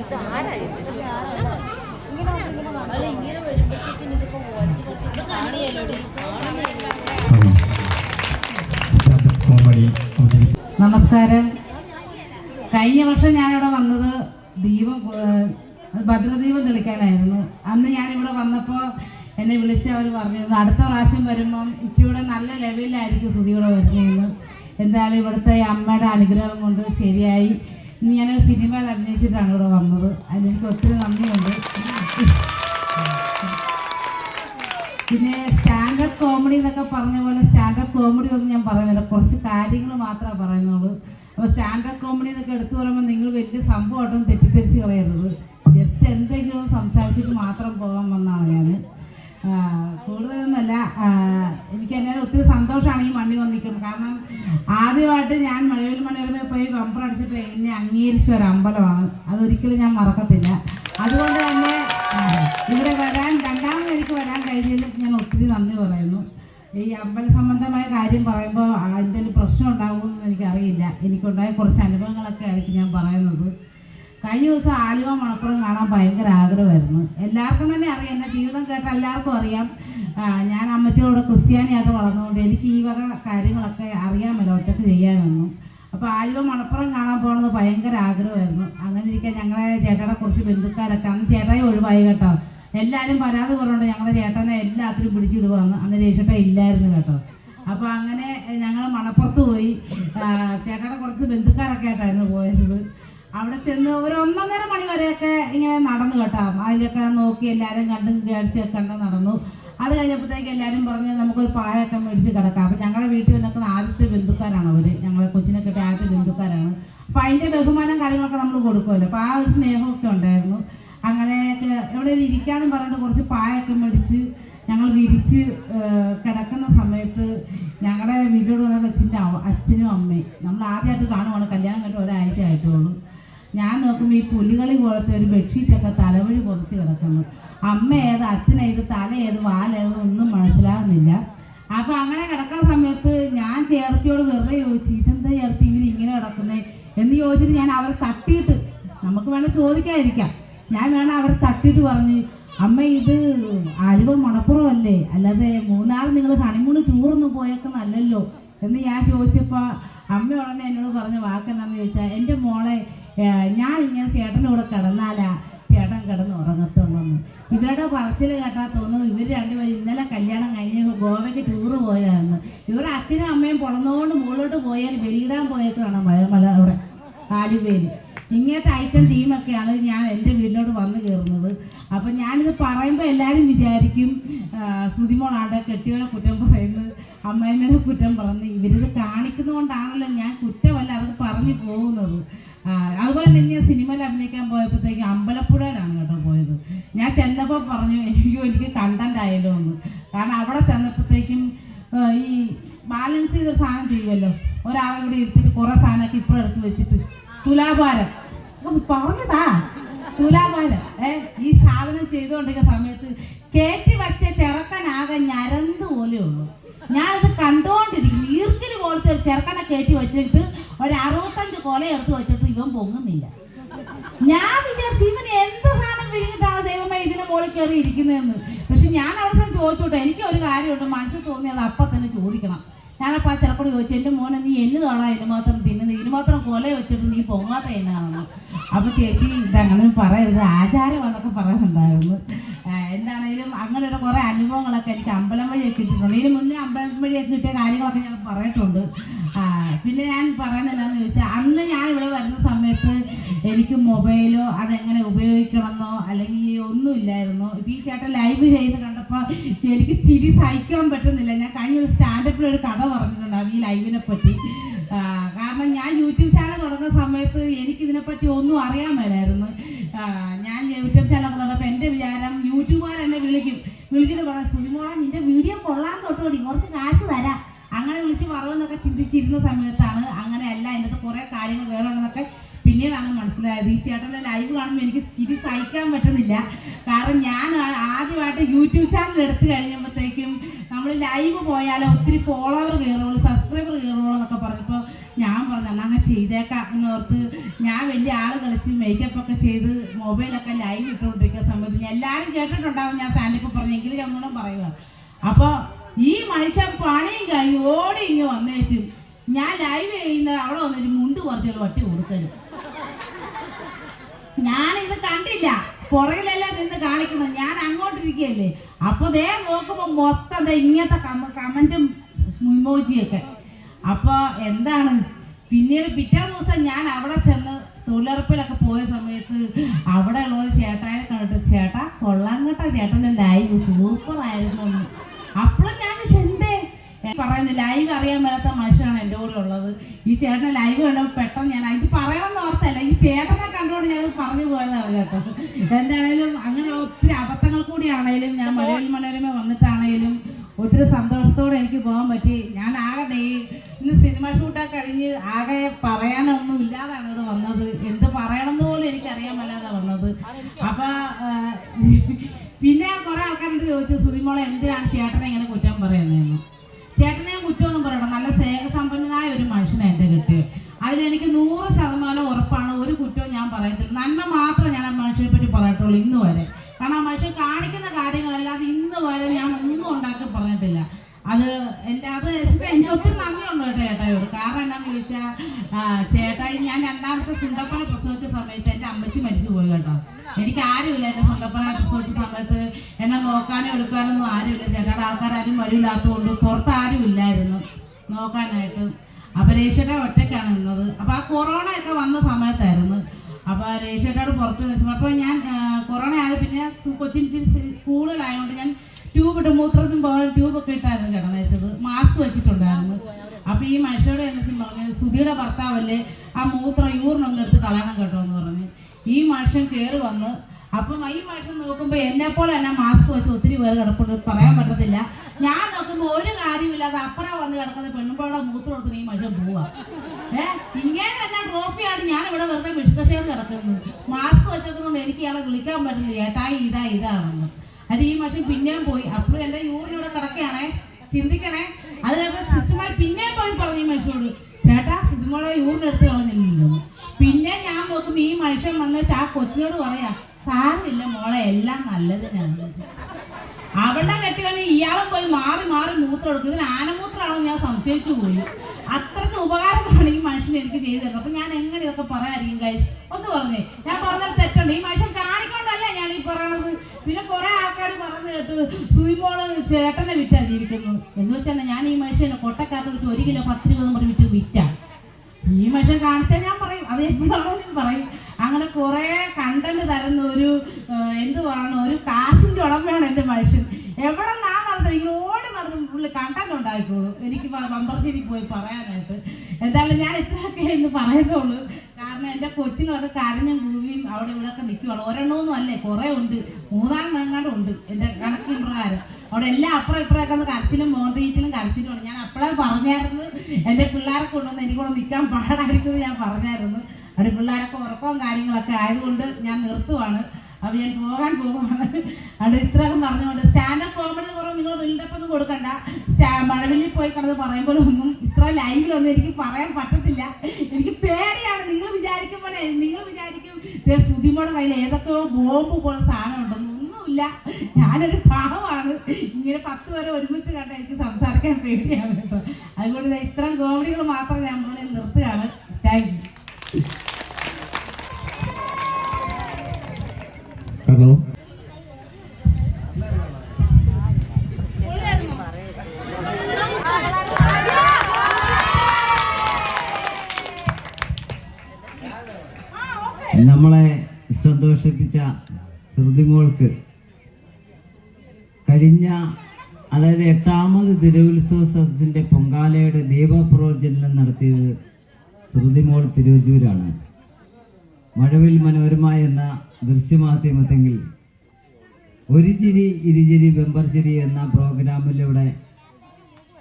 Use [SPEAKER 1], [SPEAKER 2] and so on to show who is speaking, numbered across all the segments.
[SPEAKER 1] ഇത് അല്ല
[SPEAKER 2] നമസ്കാരം. കഴിഞ്ഞ വർഷം ഞാനിവിടെ വന്നത് ദീപം ഭദ്രദീപം തെളിക്കാനായിരുന്നു. അന്ന് ഞാനിവിടെ വന്നപ്പോൾ എന്നെ വിളിച്ച് അവർ പറഞ്ഞിരുന്നു അടുത്ത പ്രാവശ്യം വരുമ്പം ഇച്ചിരി നല്ല ലെവലിലായിരിക്കും സ്തുതിയോടെ വരുന്നതെന്ന്. എന്തായാലും ഇവിടുത്തെ അമ്മയുടെ അനുഗ്രഹം കൊണ്ട് ശരിയായി. ഞാനൊരു സിനിമയിൽ അഭിനയിച്ചിട്ടാണ് ഇവിടെ വന്നത്. അതിനെനിക്ക് ഒത്തിരി നന്ദിയുണ്ട്. പിന്നെ സ്റ്റാൻഡപ്പ് കോമഡി എന്നൊക്കെ പറഞ്ഞ പോലെ സ്റ്റാൻഡപ്പ് കോമഡി ഒന്നും ഞാൻ പറയുന്നില്ല. കുറച്ച് കാര്യങ്ങൾ മാത്രമേ പറയുന്നുള്ളൂ. അപ്പോൾ സ്റ്റാൻഡപ്പ് കോമഡി എന്നൊക്കെ എടുത്തു പറയുമ്പോൾ നിങ്ങൾ വലിയ സംഭവമായിട്ടൊന്നും തെറ്റിദ്ധരിച്ച് കളയരുത്. ജസ്റ്റ് എന്തെങ്കിലും സംസാരിച്ചിട്ട് മാത്രം പോകാൻ വന്നാണ് ഞാൻ കൂടുതലൊന്നുമല്ല. എനിക്ക് എന്നാലും ഒത്തിരി സന്തോഷമാണ് ഈ മണ്ണി വന്നിരിക്കുന്നത്. കാരണം ആദ്യമായിട്ട് ഞാൻ മഴവിൽ മണിയോടമേ പോയി കമ്പർ അടിച്ചിട്ട് എന്നെ അംഗീകരിച്ച ഒരു അമ്പലമാണ്. അതൊരിക്കലും ഞാൻ മറക്കത്തില്ല. അതുകൊണ്ട് തന്നെ ഇവിടെ വരാൻ രണ്ടാമത് എനിക്ക് വരാൻ കഴിഞ്ഞതിൽ ഞാൻ ഒത്തിരി നന്ദി പറയുന്നു. ഈ അമ്പല സംബന്ധമായ കാര്യം പറയുമ്പോൾ എന്തെങ്കിലും പ്രശ്നം ഉണ്ടാകുമെന്ന് എനിക്കറിയില്ല. എനിക്കുണ്ടായ കുറച്ച് അനുഭവങ്ങളൊക്കെ ആയിട്ട് ഞാൻ പറയുന്നത്. കഴിഞ്ഞ ദിവസം ആലുവ മണപ്പുറം കാണാൻ ഭയങ്കര ആഗ്രഹമായിരുന്നു. എല്ലാവർക്കും തന്നെ അറിയാം. എന്നെ ജീവിതം കേട്ട എല്ലാവർക്കും അറിയാം. ഞാൻ അമ്മച്ചിയോട് ക്രിസ്ത്യാനിയായിട്ട് വളർന്നുകൊണ്ട് എനിക്ക് ഈ വക കാര്യങ്ങളൊക്കെ അറിയാമല്ലോ ഒറ്റയ്ക്ക് ചെയ്യാനൊന്നും. അപ്പോൾ ആലുവ മണപ്പുറം കാണാൻ പോകണമെന്ന് ഭയങ്കര ആഗ്രഹമായിരുന്നു. അങ്ങനെ ഇരിക്കാൻ ഞങ്ങളെ ചേട്ടയുടെ കുറച്ച് ബന്ധുക്കാരൊക്കെ അന്ന് ചേട്ടായി ഒഴിവായി കേട്ടോ. എല്ലാവരും പരാതി കുറവുണ്ട് ഞങ്ങളുടെ ചേട്ടനെ എല്ലാത്തിനും പിടിച്ചിടുവാന്ന് അന്ന് രേഷട്ട ഇല്ലായിരുന്നു കേട്ടോ. അപ്പോൾ അങ്ങനെ ഞങ്ങൾ മണപ്പുറത്ത് പോയി. ചേട്ടയുടെ കുറച്ച് ബന്ധുക്കാരൊക്കെ ആയിട്ടായിരുന്നു പോയത്. അവിടെ ചെന്ന് ഒരു ഒന്നൊന്നര മണി വരെയൊക്കെ ഇങ്ങനെ നടന്നു കേട്ടോ. അതിലൊക്കെ നോക്കി എല്ലാവരും കണ്ടും കേടിച്ചൊക്കെ കണ്ട് നടന്നു. അത് കഴിഞ്ഞപ്പോഴത്തേക്ക് എല്ലാവരും പറഞ്ഞു നമുക്കൊരു പായൊക്കെ മേടിച്ച് കിടക്കാം. അപ്പം ഞങ്ങളുടെ വീട്ടിൽ നിൽക്കുന്ന ആദ്യത്തെ ബന്ധുക്കാരാണ് അവർ ഞങ്ങളെ കൊച്ചിനെ കിട്ടിയ ആദ്യത്തെ ബന്ധുക്കാരാണ്. അപ്പം അതിന്റെ ബഹുമാനം കാര്യങ്ങളൊക്കെ നമ്മൾ കൊടുക്കുമല്ലോ. അപ്പോൾ ആ ഒരു സ്നേഹമൊക്കെ ഉണ്ടായിരുന്നു. അങ്ങനെയൊക്കെ എവിടെ ഇരിക്കാനും പറഞ്ഞിട്ട് കുറച്ച് പായൊക്കെ മേടിച്ച് ഞങ്ങൾ വിരിച്ച് കിടക്കുന്ന സമയത്ത് ഞങ്ങളുടെ വീട്ടിലോട് വന്ന കൊച്ചിന്റെ അച്ഛനും അമ്മയും. നമ്മൾ ആദ്യമായിട്ട് കാണുവാണ് കല്യാണം കഴിഞ്ഞ ഒരാഴ്ച ആയിട്ടുള്ളൂ. ഞാൻ നോക്കുമ്പോൾ ഈ പുലികളി പോലത്തെ ഒരു ബെഡ്ഷീറ്റൊക്കെ തലവഴി പൊതിച്ച് കിടക്കുന്നു. അമ്മ ഏത് അച്ഛൻ തല ഏത് വാലേത് ഒന്നും മനസ്സിലാകുന്നില്ല. അപ്പൊ അങ്ങനെ കിടക്കുന്ന സമയത്ത് ഞാൻ ചേർത്തിയോട് വെറുതെ ചോദിച്ചു ഇതെന്താ ചേർത്തി ഇവർ ഇങ്ങനെ കിടക്കുന്നേ? എന്ന് ചോദിച്ചിട്ട് ഞാൻ അവരെ തട്ടിയിട്ട് നമുക്ക് വേണേൽ ചോദിക്കാതിരിക്കാം. ഞാൻ വേണം അവരെ തട്ടിയിട്ട് പറഞ്ഞ് അമ്മ ഇത് ആലുവ മണപ്പുറം അല്ലേ അല്ലാതെ മൂന്നാർ നിങ്ങൾ ഹണിമൂണ് ടൂറൊന്നും നല്ലല്ലോ എന്ന് ഞാൻ ചോദിച്ചപ്പോൾ അമ്മ ഉടനെ എന്നോട് പറഞ്ഞ വാക്കെന്താണെന്ന് ചോദിച്ചാൽ എന്റെ മോളെ ഞാൻ ഇങ്ങനെ ചേട്ടന്റെ കൂടെ കിടന്നാലാ ചേട്ടൻ കിടന്ന് ഉറങ്ങത്തുള്ളൂ ഇവരുടെ പറച്ചിൽ കേട്ടാൽ തോന്നുന്നു ഇവർ രണ്ടുപേരും ഇന്നലെ കല്യാണം കഴിഞ്ഞ് ഗോവയ്ക്ക് ടൂറ് പോയതാണ് ഇവരുടെ അച്ഛനും അമ്മയും പൊളന്നുകൊണ്ട് മുകളിലോട്ട് പോയാൽ വെളിയിടാൻ പോയേക്കാണ് മല മല അവിടെ ആലുപേര് ഇങ്ങനത്തെ ഐറ്റം തീമൊക്കെയാണ് ഞാൻ എന്റെ വീട്ടിലോട്ട് വന്ന് കയറുന്നത്. അപ്പം ഞാനിത് പറയുമ്പോൾ എല്ലാവരും വിചാരിക്കും സുതിമോളാടെ കെട്ടിയവനെ കുറ്റം പറയുന്നത് അമ്മയമ്മേനെ കുറ്റം പറയുന്നത് ഇവരിത് കാണിക്കുന്നതുകൊണ്ടാണല്ലോ ഞാൻ കുറ്റമല്ല അത് പറഞ്ഞു പോകുന്നത്. അതുപോലെ തന്നെ സിനിമയിൽ അഭിനയിക്കാൻ പോയപ്പോഴത്തേക്ക് അമ്പലപ്പുഴയിലാണ് കേട്ടോ പോയത്. ഞാൻ ചെന്നപ്പോൾ പറഞ്ഞു അയ്യോ എനിക്ക് കണ്ടന്റ് ആയല്ലോ എന്ന്. കാരണം അവിടെ ചെന്നപ്പോഴത്തേക്കും ഈ ബാലൻസ് ചെയ്ത സാധനം ചെയ്യുമല്ലോ ഒരാളെ കൂടി ഇരുത്തിട്ട് കുറേ സാധനമൊക്കെ ഇപ്പുറം എടുത്ത് വെച്ചിട്ട്. തുലാഭാരം. പറഞ്ഞതാ. തുലാഭാരം. ഏ ഈ സാധനം ചെയ്തുകൊണ്ടിരിക്കുന്ന സമയത്ത് കയറ്റി വച്ച ചെറുക്കനാകെ ഞരന്ത് പോലെ ഉള്ളൂ. ഞാനത് കണ്ടുകൊണ്ടിരിക്കുന്നു ഈർക്കിൽ പോലത്തെ ഒരു ചെറുക്കനെ കയറ്റി വെച്ചിട്ട് ഒരു അറുപത്തഞ്ച് കൊല എടുത്ത് വെച്ചിട്ട് ഇവൻ പൊങ്ങുന്നില്ല. ഞാൻ വിചാരിച്ചു ഇവൻ എന്ത് സാധനം വിഴുങ്ങിട്ടാണ് ദൈവമേ ഇതിനെ മുകളിൽ കയറി ഇരിക്കുന്നതെന്ന്. പക്ഷെ ഞാൻ അവിടെ ചെന്ന് ചോദിച്ചോട്ടെ എനിക്ക് ഒരു കാര്യമുണ്ട്. മനസ്സിൽ തോന്നിയത് അപ്പം തന്നെ ചോദിക്കണം. ഞാനപ്പോൾ ആ ചിലപ്പോൾ ചോദിച്ചു എന്റെ മോനെ നീ എന്ന് തോണാ ഇതിന് മാത്രം തിന്നുന്നത്? ഇതിന് മാത്രം കൊല വെച്ചിട്ട് നീ പൊങ്ങാത്ത എന്നാണെന്ന്. അപ്പോൾ ചേച്ചി ഇതങ്ങനെ പറയരുത്. ആചാരം എന്നൊക്കെ പറയുന്നുണ്ടായിരുന്നു. എന്താണെങ്കിലും അങ്ങനെ കുറേ അനുഭവങ്ങളൊക്കെ എനിക്ക് അമ്പലം വഴിയൊക്കെ കിട്ടിയിട്ടുണ്ട്. ഇതിന് മുന്നേ അമ്പലം വഴിയൊക്കെ കിട്ടിയ കാര്യങ്ങളൊക്കെ ഞാൻ പറഞ്ഞിട്ടുണ്ട് പിന്നെ ഞാൻ പറയുന്നത് എന്താണെന്ന് ചോദിച്ചാൽ അന്ന് ഞാൻ എനിക്ക് മൊബൈലോ അതെങ്ങനെ ഉപയോഗിക്കണമെന്നോ അല്ലെങ്കിൽ ഒന്നുമില്ലായിരുന്നു. ഇപ്പം ഈ ചേട്ടൻ ലൈവ് ചെയ്യുന്ന കണ്ടപ്പോൾ എനിക്ക് ചിരി സഹിക്കാൻ പറ്റുന്നില്ല. ഞാൻ കഴിഞ്ഞ ഒരു സ്റ്റാൻഡപ്പിൽ ഒരു കഥ പറഞ്ഞിട്ടുണ്ടായിരുന്നു ഈ ലൈവിനെ പറ്റി. കാരണം ഞാൻ യൂട്യൂബ് ചാനൽ തുടങ്ങുന്ന സമയത്ത് എനിക്ക് ഇതിനെപ്പറ്റി ഒന്നും അറിയാൻ മേലായിരുന്നു. ഞാൻ യൂട്യൂബ് ചാനൽ തുടങ്ങുമ്പോൾ എന്റെ വിചാരം യൂട്യൂബുകാർ എന്നെ വിളിക്കും. വിളിച്ചിട്ട് പറയാം സുനിമോളെ നിന്റെ വീഡിയോ കൊള്ളാൻ തൊട്ടുകൂടി കുറച്ച് കാശ് തരാം. അങ്ങനെ വിളിച്ച് പറയുമെന്നൊക്കെ ചിന്തിച്ചിരുന്ന സമയത്താണ് അങ്ങനെയല്ല അതിന്റെ കുറേ കാര്യങ്ങൾ വേറെ ഉണ്ടെന്നൊക്കെ ചേട്ടന്റെ ലൈവ് കാണുമ്പോൾ എനിക്ക് ചിരി സഹിക്കാൻ പറ്റുന്നില്ല. കാരണം ഞാൻ ആദ്യമായിട്ട് യൂട്യൂബ് ചാനൽ എടുത്തു കഴിഞ്ഞപ്പോഴത്തേക്കും നമ്മൾ ലൈവ് പോയാൽ ഒത്തിരി ഫോളോവർ കയറുള്ളൂ സബ്സ്ക്രൈബർ കയറുള്ളൂ എന്നൊക്കെ പറഞ്ഞപ്പോൾ ഞാൻ പറഞ്ഞു എന്നാൽ അങ്ങനെ ചെയ്തേക്കാം എന്നോർത്ത് ഞാൻ വലിയ ആൾ കളിച്ച് മേക്കപ്പ് ഒക്കെ ചെയ്ത് മൊബൈലൊക്കെ ലൈവ് ഇട്ടുകൊണ്ടിരിക്കുന്ന സമയത്ത് എല്ലാവരും കേട്ടിട്ടുണ്ടാവും ഞാൻ സ്റ്റാൻഡപ്പ് പറഞ്ഞെങ്കിൽ ഞാൻ ഒന്നും പറയുക. അപ്പോൾ ഈ മനുഷ്യൻ പണിയും കഴിഞ്ഞ് ഓടി ഇങ്ങ് വന്നേച്ച്. ഞാൻ ലൈവ് ചെയ്യുന്നത് അവിടെ വന്നിട്ട് മുണ്ട് കുറച്ചൊരു വട്ടി കൊടുക്കൽ ഇത് കണ്ടില്ല. പുറകിലെല്ലാം നിന്ന് കാണിക്കുന്നത് ഞാൻ അങ്ങോട്ടിരിക്കുകയല്ലേ? അപ്പൊ ദേ നോക്കുമ്പോ മൊത്തം ഇങ്ങനത്തെ കമ കമന്റും ഇമോജിയൊക്കെ. അപ്പൊ എന്താണ്? പിന്നീട് പിറ്റേ ദിവസം ഞാൻ അവിടെ ചെന്ന് തൊഴിലുറപ്പിലൊക്കെ പോയ സമയത്ത് അവിടെ ഉള്ള ഒരു ചേട്ടാനെ കണ്ടിട്ട് ചേട്ടാ കൊള്ളാങ്ങട്ട ചേട്ടന്റെ ലൈവ് സൂപ്പർ ആയിരുന്നു അപ്പോഴും ഞാൻ ചെന്തേ പറയുന്നത് ലൈവ് അറിയാൻ മേലാത്ത മനുഷ്യനാണ് എന്റെ കൂടെ ഉള്ളത്. ഈ ചേട്ടനെ ലൈവ് കണ്ടപ്പോൾ പെട്ടെന്ന് ഞാൻ ഇത് പറയണമെന്ന് ഓർത്തല്ല ഈ ചേട്ടനെ കണ്ടുകൊണ്ട് ഞാൻ പറഞ്ഞു പോയതാണ് കേട്ടോ. എന്താണേലും അങ്ങനെ ഒത്തിരി അബദ്ധങ്ങൾ കൂടിയാണേലും ഞാൻ മലയാളി മനോരമ വന്നിട്ടാണേലും ഒത്തിരി സന്തോഷത്തോടെ എനിക്ക് പോകാൻ പറ്റി. ഞാൻ ആകെ ഡേ ഇന്ന് സിനിമ ഷൂട്ടൊക്കെ കഴിഞ്ഞ് ആകെ പറയാനൊന്നും ഇല്ലാതാണ് ഇവിടെ വന്നത്. എന്ത് പറയണമെന്ന് പോലും എനിക്കറിയാൻ മേലാതെ വന്നത്. അപ്പൊ പിന്നെ കുറെ ആൾക്കാരോട് ചോദിച്ചു സുതിമോളെ എന്തിനാണ് ചേട്ടനെ ഇങ്ങനെ കുറ്റം പറയുന്നതെന്ന്? അതിലെനിക്ക് നൂറ് ശതമാനം ഉറപ്പാണ്. ഒരു കുറ്റവും ഞാൻ പറയത്തില്ല. നന്മ മാത്രം ഞാൻ ആ മനുഷ്യനെ പറ്റി പറയത്തുള്ളൂ ഇന്ന് വരെ. കാരണം ആ മനുഷ്യൻ കാണിക്കുന്ന കാര്യങ്ങളല്ലാതെ ഇന്ന് വരെ ഞാൻ ഒന്നും ഉണ്ടാക്കി പറഞ്ഞിട്ടില്ല. അത് എന്റെ അത് എനിക്ക് ഒത്തിരി നന്ദിയുണ്ട് കേട്ടോ ചേട്ടായോട്. കാരണം എന്നാന്ന് ചോദിച്ചാൽ ചേട്ടായി ഞാൻ രണ്ടാമത്തെ സുണ്ടപ്പനെ പ്രസവിച്ച സമയത്ത് എന്റെ അമ്മച്ചി മരിച്ചു പോയി കേട്ടോ. എനിക്ക് ആരുമില്ല എന്റെ സുണ്ടപ്പനെ പ്രസവിച്ച സമയത്ത്. എന്നെ നോക്കാനോ എടുക്കാനൊന്നും ആരുമില്ല. ചേട്ടായുടെ ആൾക്കാരും വരില്ലാത്തതുകൊണ്ട് പുറത്ത് ആരുമില്ലായിരുന്നു നോക്കാനായിട്ട്. അപരീക്ഷയുടെ ഒറ്റയ്ക്കാണ് അപ്പൊ ആ കൊറോണ ഒക്കെ വന്ന സമയത്തായിരുന്നു. അപ്പൊ രേഷയോട് പുറത്ത് അപ്പൊ ഞാൻ കൊറോണ ആയത് പിന്നെ കൊച്ചിൻ കൂടുതലായതുകൊണ്ട് ഞാൻ ട്യൂബ് ഇട്ട് മൂത്രത്തിന് പോകാൻ ട്യൂബൊക്കെ ഇട്ടായിരുന്നു കിടന്നേച്ചത് മാസ്ക് വെച്ചിട്ടുണ്ടായിരുന്നു. അപ്പൊ ഈ മനുഷ്യരോട് എന്നിട്ട് പറഞ്ഞു സുധിയുടെ ഭർത്താവല്ലേ ആ മൂത്രം യൂറിനൊന്നും എടുത്ത് കളയണം കേട്ടോ എന്ന് പറഞ്ഞു. ഈ മനുഷ്യൻ കയറി വന്ന്. അപ്പം ഈ മനുഷ്യൻ നോക്കുമ്പോൾ എന്നെ പോലെ തന്നെ മാസ്ക് വെച്ച് ഒത്തിരി പേര് കിടപ്പുണ്ട്. പറയാൻ പറ്റത്തില്ല. ഞാൻ നോക്കുമ്പോൾ ഒരു കാര്യമില്ലാതെ അപ്പുറം വന്ന് കിടക്കുന്ന പെണ്ണുമ്പോടെ മൂത്രം കൊടുക്കുന്ന ഈ മനുഷ്യൻ പോവാ. ഏ ഇങ്ങനെ തന്നെ ട്രോഫിയാണ് ഞാൻ ഇവിടെ വെറുതെ വിഷ്കസേന്ന് കിടക്കുന്നത് മാസ്ക് വെച്ചേക്കുന്നതുകൊണ്ട് എനിക്ക് ഇയാളെ വിളിക്കാൻ പറ്റില്ല. ഏട്ടാ ഇതാ ഇതാണെന്ന്. അത് ഈ മനുഷ്യൻ പിന്നെയും പോയി. അപ്പോഴും എന്റെ യൂറിൻ ഇവിടെ കിടക്കുകയാണേ. ചിന്തിക്കണേ. അത് കഴിഞ്ഞപ്പോൾ സിസ്റ്റർമാർ പിന്നെയും പോയി പറഞ്ഞു ഈ മനുഷ്യനോട് ചേട്ടാ സിദ്ധമോളെ യൂറിൻ എടുത്ത് കളഞ്ഞില്ലല്ലോ. പിന്നെ ഞാൻ നോക്കുമ്പോൾ ഈ മനുഷ്യൻ വന്നിട്ട് ആ കൊച്ചിനോട് പറയാ സാരമില്ല മോളെ എല്ലാം നല്ലതിനാണ്. അവളുടെ കെട്ടിയാണ് ഇയാളെ പോയി മാറി മാറി മൂത്രം എടുക്കും. ഇതിന് ആനമൂത്രമാണോ ഞാൻ സംശയിച്ചു പോയി. മനുഷ്യൻ എനിക്ക് ചെയ്തു തരുന്നത് അപ്പൊ ഞാൻ എങ്ങനെ ഇതൊക്കെ പറയാതിരിക്കും കാര്യം ഒന്ന് പറഞ്ഞേ. ഞാൻ പറഞ്ഞത് തെറ്റുണ്ട്. ഈ മനുഷ്യൻ കാണിക്കൊണ്ടല്ല ഞാൻ ഈ പറയണത്. പിന്നെ കുറെ ആൾക്കാർ പറഞ്ഞു കേട്ട് സുയിമോൾ ചേട്ടനെ വിറ്റാ ജീവിക്കുന്നു. എന്ന് വെച്ചാൽ ഞാൻ ഈ മനുഷ്യനെ കൊട്ടക്കാരത്ത് വെച്ച് ഒരു കിലോ പത്ത് രൂപ പറഞ്ഞ് വിറ്റ് വിറ്റാ. ഈ മനുഷ്യൻ കാണിച്ചാൽ ഞാൻ പറയും. അത് എപ്പോഴാണെങ്കിലും പറയും. അങ്ങനെ കുറേ കണ്ടന്റ് തരുന്ന ഒരു എന്തുവാണ്? ഒരു കാശിന്റെ ഉടമയാണ് എന്റെ മനുഷ്യൻ. എവിടെ ഞാൻ നടന്നത്? ഈ ഓടി നടന്ന് പുള്ളി കണ്ടന്റ് ഉണ്ടായിക്കോളൂ. എനിക്ക് ബമ്പർശ്ശേരി പോയി പറയാനായിട്ട്. എന്തായാലും ഞാൻ ഇത്രയൊക്കെ ഇന്ന് പറയുന്നുള്ളൂ. കാരണം എന്റെ കൊച്ചിനൊക്കെ കരഞ്ഞും കൂവിയും അവിടെ ഇവിടെ ഒക്കെ നിൽക്കുവാണ് ഒരെണ്ണമൊന്നും അല്ലേ? കുറേ ഉണ്ട്. എങ്ങാണ്ട് ഉണ്ട് എന്റെ കണക്കിൻ പ്രകാരം. അവിടെ എല്ലാം അപ്പുറം ഇപ്പുറമൊക്കെ ഒന്ന് കരച്ചിലും മോന്തീറ്റിലും കരച്ചിലുമാണ്. ഞാൻ അപ്പോഴേ പറഞ്ഞായിരുന്നു എന്റെ പിള്ളേരെ കൊണ്ടുവന്ന് എനിക്കൂടെ നിൽക്കാൻ പാടായിരിക്കും ഞാൻ പറഞ്ഞായിരുന്നു. അവിടെ പിള്ളേരൊക്കെ ഉറക്കവും കാര്യങ്ങളൊക്കെ ആയതുകൊണ്ട് ഞാൻ നിർത്തുവാണ്. അപ്പം ഞാൻ പോകാൻ പോകുവാണ് അവിടെ ഇത്രയൊക്കെ പറഞ്ഞുകൊണ്ട് സ്റ്റാൻഡപ്പ് കോമഡി കുറവ് നിങ്ങൾ ബിൽഡപ്പ് ഒന്നും കൊടുക്കണ്ട സ്റ്റാ മഴവില്ലിൽ പോയി കിടന്ന് പറയുമ്പോൾ ഒന്നും ഇത്ര ലൈവിലൊന്നും എനിക്ക് പറയാൻ പറ്റത്തില്ല. എനിക്ക് പേടിയാണ്. നിങ്ങൾ വിചാരിക്കുമ്പോഴേ നിങ്ങൾ വിചാരിക്കും ദേ സുധിമോടെ കയ്യിൽ ഏതൊക്കെയോ ബോംബ് പോലെ സാധനം ഉണ്ടെന്ന്. ഒന്നുമില്ല. ഞാനൊരു പാവമാണ്. ഇങ്ങനെ പത്ത് വരെ ഒരുമിച്ച് കണ്ട എനിക്ക് സംസാരിക്കാൻ പേടിയാണ് കേട്ടോ. അതുകൊണ്ട് ഇത്രയും കോമഡികൾ മാത്രം ഞാൻ നിർത്തുകയാണ്. താങ്ക് യു
[SPEAKER 3] ഹലോ
[SPEAKER 4] ശ്രുതിമോൾക്ക് കഴിഞ്ഞ അതായത് എട്ടാമത് തിരുവുത്സവ സദസ്സിന്റെ പൊങ്കാലയുടെ ദീപപ്രവചനം നടത്തിയത് ശ്രുതിമോൾ തിരുവഞ്ചൂരാണ്. മഴവിൽ മനോരമ എന്ന ദൃശ്യമാധ്യമത്തെങ്കിൽ ഒരു ചിരി ഇരുചിരി വെമ്പർ ചിരി എന്ന പ്രോഗ്രാമിലൂടെ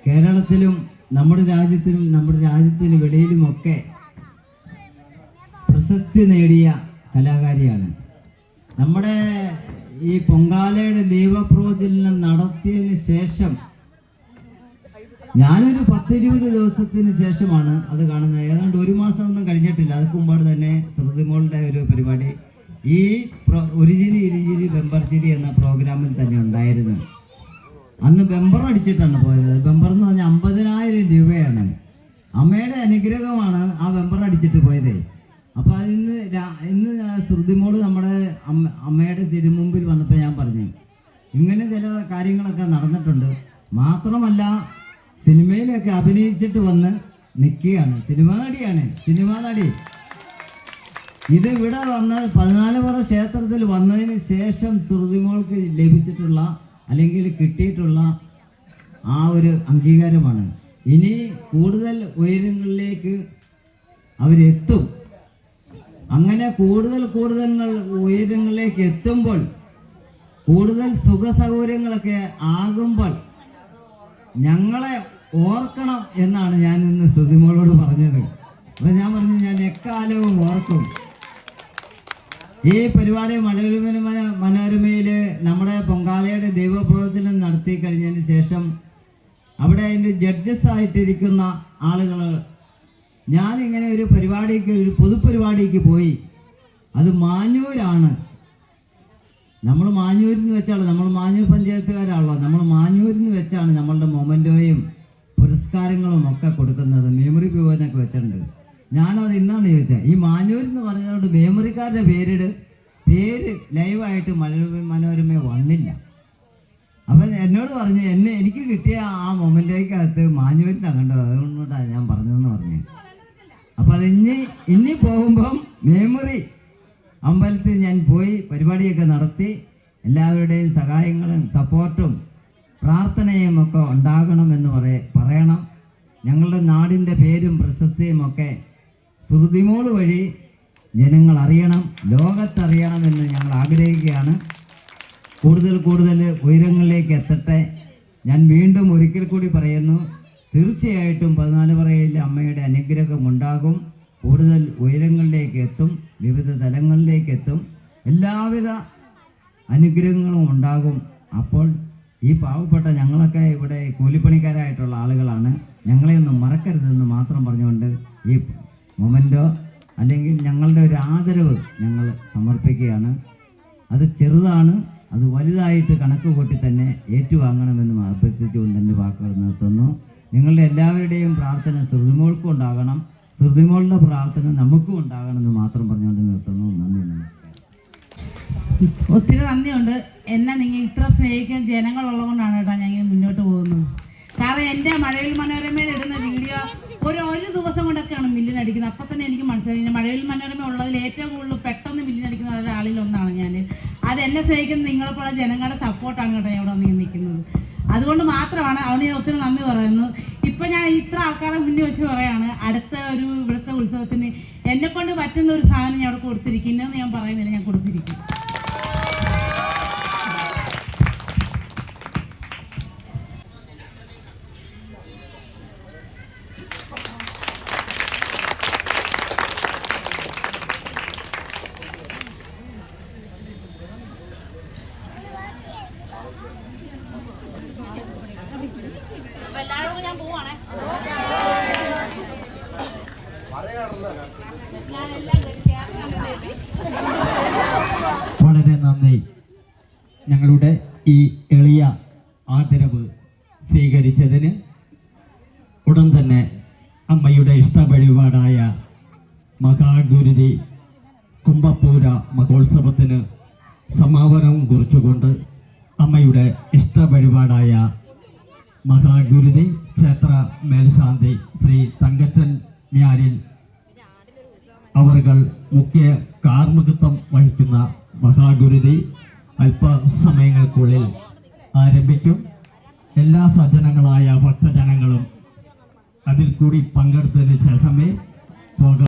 [SPEAKER 4] കേരളത്തിലും നമ്മുടെ രാജ്യത്തിനും നമ്മുടെ രാജ്യത്തിന് വെളിയിലുമൊക്കെ പ്രശസ്തി നേടിയ കലാകാരിയാണ്. നമ്മുടെ ഈ പൊങ്കാലയുടെ ദൈവപ്രവചനം നടത്തിയതിന് ശേഷം ഞാനൊരു പത്തിരുപത് ദിവസത്തിന് ശേഷമാണ് അത് കാണുന്നത്. ഏതാണ്ട് ഒരു മാസം ഒന്നും കഴിഞ്ഞിട്ടില്ല. അത് മുമ്പാട് തന്നെ ശ്രുതിമോളുടെ ഒരു പരിപാടി. ഈ ഒരുചിരി ഒരു ചിരി ഇരുചിരി ബെമ്പർ ചിരി എന്ന പ്രോഗ്രാമിൽ തന്നെ ഉണ്ടായിരുന്നു. അന്ന് ബെമ്പർ അടിച്ചിട്ടാണ് പോയത്. ബെമ്പർ എന്ന് പറഞ്ഞാൽ അമ്പതിനായിരം രൂപയാണ്. അമ്മയുടെ അനുഗ്രഹമാണ് ആ ബെമ്പർ അടിച്ചിട്ട് പോയത്. അപ്പൊ അതിൽ നിന്ന് ഇന്ന് ശ്രുതിമോട് നമ്മുടെ അമ്മ അമ്മയുടെ തിരുമുമ്പിൽ വന്നപ്പോൾ ഞാൻ പറഞ്ഞു ഇങ്ങനെ ചില കാര്യങ്ങളൊക്കെ നടന്നിട്ടുണ്ട്. മാത്രമല്ല സിനിമയിലൊക്കെ അഭിനയിച്ചിട്ട് വന്ന് നിൽക്കുകയാണ് സിനിമാ നടിയാണ് സിനിമാ നടി. ഇത് ഇവിടെ വന്ന് പതിനാല് പറ ക്ഷേത്രത്തിൽ വന്നതിന് ശേഷം ശ്രുതിമോൾക്ക് ലഭിച്ചിട്ടുള്ള അല്ലെങ്കിൽ കിട്ടിയിട്ടുള്ള ആ ഒരു അംഗീകാരമാണ്. ഇനി കൂടുതൽ ഉയരങ്ങളിലേക്ക് അവരെത്തും. അങ്ങനെ കൂടുതൽ കൂടുതൽ ഉയരങ്ങളിലേക്ക് എത്തുമ്പോൾ കൂടുതൽ സുഖ സൗകര്യങ്ങളൊക്കെ ആകുമ്പോൾ ഞങ്ങളെ ഓർക്കണം എന്നാണ് ഞാൻ ഇന്ന് ശ്രുതിമോളോട് പറഞ്ഞത്. അപ്പൊ ഞാൻ പറഞ്ഞു ഞാൻ എക്കാലവും ഓർക്കും. ഈ പരിപാടി മഴവിൽ മനോരമയിൽ നമ്മുടെ പൊങ്കാലയുടെ ദൈവപ്രവർത്തനം നടത്തി കഴിഞ്ഞതിന് ശേഷം അവിടെ അതിന്റെ ജഡ്ജസ് ആയിട്ടിരിക്കുന്ന ആളുകൾ ഞാനിങ്ങനെ ഒരു പരിപാടിക്ക് ഒരു പൊതുപരിപാടിക്ക് പോയി. അത് മാഞ്ഞൂരാണ്. നമ്മൾ മാഞ്ഞൂരിൽ നിന്ന് വെച്ചാണ് നമ്മൾ മാഞ്ഞൂർ പഞ്ചായത്തുകാരാണല്ലോ. നമ്മൾ മാഞ്ഞൂരിൽ നിന്ന് വെച്ചാണ് നമ്മളുടെ മൊമന്റോയും പുരസ്കാരങ്ങളും ഒക്കെ കൊടുക്കുന്നത്. മെമ്മറി വിഭവനൊക്കെ വെച്ചിട്ടുണ്ട്. ഞാനത് ഇന്നാണ് ചോദിച്ചത്. ഈ മാഞ്ഞൂർ എന്ന് പറഞ്ഞതുകൊണ്ട് മെമ്മറിക്കാരുടെ പേരിട് പേര് ലൈവായിട്ട് മനോരമ വന്നില്ല. അപ്പം എന്നോട് പറഞ്ഞു എന്നെ എനിക്ക് കിട്ടിയ ആ മൊമന്റോയ്ക്കകത്ത് മാഞ്ഞൂരിൽ കണ്ടത്. അതുകൊണ്ടാണ് ഞാൻ പറഞ്ഞതെന്ന് പറഞ്ഞു അപ്പം അത് ഇനി ഇനി പോകുമ്പം മെമ്മറി അമ്പലത്തിൽ ഞാൻ പോയി പരിപാടിയൊക്കെ നടത്തി എല്ലാവരുടെയും സഹായങ്ങളും സപ്പോർട്ടും പ്രാർത്ഥനയും ഒക്കെ ഉണ്ടാകണമെന്ന് പറയ പറയണം. ഞങ്ങളുടെ നാടിന്റെ പേരും പ്രശസ്തിയും ഒക്കെ ശ്രുതിമോൾ വഴി ജനങ്ങൾ അറിയണം ലോകത്തറിയണമെന്ന് ഞങ്ങൾ ആഗ്രഹിക്കുകയാണ്. കൂടുതൽ കൂടുതൽ ഉയരങ്ങളിലേക്ക് എത്തട്ടെ. ഞാൻ വീണ്ടും ഒരിക്കൽ കൂടി പറയുന്നു തീർച്ചയായിട്ടും പതിനാല് പറയിലെ അമ്മയുടെ അനുഗ്രഹം ഉണ്ടാകും. കൂടുതൽ ഉയരങ്ങളിലേക്ക് എത്തും വിവിധ തലങ്ങളിലേക്ക് എത്തും. എല്ലാവിധ അനുഗ്രഹങ്ങളും ഉണ്ടാകും. അപ്പോൾ ഈ പാവപ്പെട്ട ഞങ്ങളൊക്കെ ഇവിടെ കൂലിപ്പണിക്കാരായിട്ടുള്ള ആളുകളാണ്. ഞങ്ങളെ ഒന്നും മറക്കരുതെന്ന് മാത്രം പറഞ്ഞുകൊണ്ട് ഈ മൊമെന്റോ അല്ലെങ്കിൽ ഞങ്ങളുടെ ഒരു ആദരവ് ഞങ്ങൾ സമർപ്പിക്കുകയാണ്. അത് ചെറുതാണ് അത് വലുതായിട്ട് കണക്ക് കൂട്ടി തന്നെ ഏറ്റുവാങ്ങണമെന്ന് അഭ്യർത്ഥിച്ചുകൊണ്ട് എന്റെ വാക്കുകൾ നിർത്തുന്നു. നിങ്ങളുടെ എല്ലാവരുടെയും പ്രാർത്ഥന ശ്രുതിമോൾക്കും ഉണ്ടാകണം. ശ്രുതിമോളുടെ പ്രാർത്ഥന നമുക്കും ഉണ്ടാകണം എന്ന് മാത്രം പറഞ്ഞുകൊണ്ട് നിർത്തുന്നു. നന്ദി
[SPEAKER 2] ഒത്തിരി നന്ദിയുണ്ട്. എന്നെ നിങ്ങൾ ഇത്ര സ്നേഹിക്കാൻ ജനങ്ങളുള്ളതുകൊണ്ടാണ് കേട്ടോ ഞാൻ ഇങ്ങനെ മുന്നോട്ട് പോകുന്നത്. കാരണം എന്റെ മഴയിൽ മനോരമയിൽ ഇടുന്ന വീഡിയോ ഒരു ഒരു ദിവസം കൊണ്ടൊക്കെയാണ് മില്ലിനടിക്കുന്നത് അപ്പം തന്നെ എനിക്ക് മനസ്സിലായി. മഴയിൽ മനോരമ ഉള്ളതിൽ ഏറ്റവും കൂടുതൽ പെട്ടെന്ന് മില്ലിനടിക്കുന്ന ഒരാളിൽ ഒന്നാണ് ഞാൻ. അത് എന്നെ സ്നേഹിക്കുന്ന നിങ്ങളെപ്പോലുള്ള ജനങ്ങളുടെ സപ്പോർട്ടാണ് കേട്ടോ ഞാൻ ഇവിടെ നിൽക്കുന്നത്. അതുകൊണ്ട് മാത്രമാണ് അവന് ഞാൻ ഒത്തിരി നന്ദി പറയുന്നത്. ഇപ്പൊ ഞാൻ ഇത്ര ആൾക്കാരെ മുന്നിൽ വെച്ച് പറയാണ് അടുത്ത ഒരു ഇവിടുത്തെ ഉത്സവത്തിന് എന്നെ കൊണ്ട് പറ്റുന്ന ഒരു സാധനം ഞാൻ അവിടെ കൊടുത്തിരിക്കുന്നതെന്ന് ഞാൻ പറയുന്നില്ല ഞാൻ കൊടുത്തിരിക്കും.
[SPEAKER 3] ഞങ്ങളുടെ ഈ എളിയ ആദരവ് സ്വീകരിച്ചതിന് ഉടൻ തന്നെ അമ്മയുടെ ഇഷ്ടപരിപാടായ മഹാഗുരുതി കുംഭപ്പൂര മഹോത്സവത്തിന് സമാപനം കുറിച്ചുകൊണ്ട് അമ്മയുടെ ഇഷ്ടപരിപാടായ മഹാഗുരുതി ക്ഷേത്ര മേൽശാന്തി ശ്രീ തങ്കച്ചൻ മ്യാരിൽ അവർ മുഖ്യ കാർമ്മികത്വം വഹിക്കുന്ന മഹാഗുരുതി അല്പസമയങ്ങൾക്കുള്ളിൽ ആരംഭിക്കും. എല്ലാ സജ്ജനങ്ങളായ ഭക്തജനങ്ങളും അതിൽ കൂടി പങ്കെടുത്തതിന് ശേഷമേ പോകാം